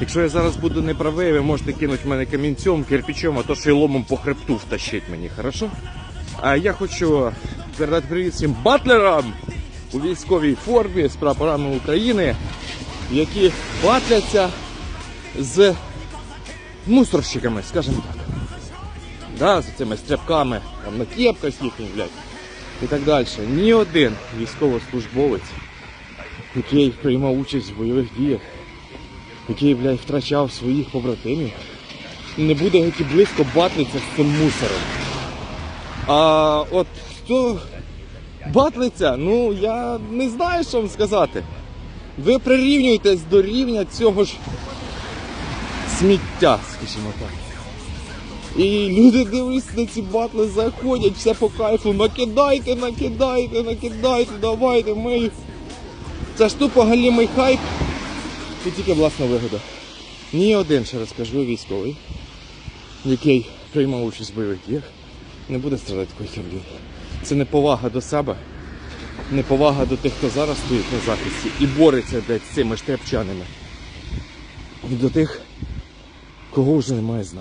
Якщо я зараз буду неправий, ви можете кинути мене камінцем, кирпичом, а то ще й ломом по хребту втащить мені, хорошо? А я хочу передати привіт всім батлерам у військовій формі з прапорами України, які батляться з мусорщиками, скажімо так. Да, з цими стрибками, там на кепках їхніх, блядь, і так далі. Ні один військовослужбовець, який приймав участь в бойових діях, який, блядь, втрачав своїх побратимів, не буде як і близько батлитися з цим мусором. А от хто батлиться, ну я не знаю, що вам сказати. Ви прирівнюєтесь до рівня цього ж сміття, скажімо так. І люди дивись на ці батли заходять, все по кайфу, накидайте, накидайте, накидайте, давайте, ми. Це ж тупо галімий хайп і тільки власна вигода. Ні один, ще раз кажу, військовий, який приймав участь в бойових діях, не буде страдати такої херні. Це неповага до себе, неповага до тих, хто зараз стоїть на захисті і бореться блядь, з цими штрепчанами. І до тих, кого вже немає з нами.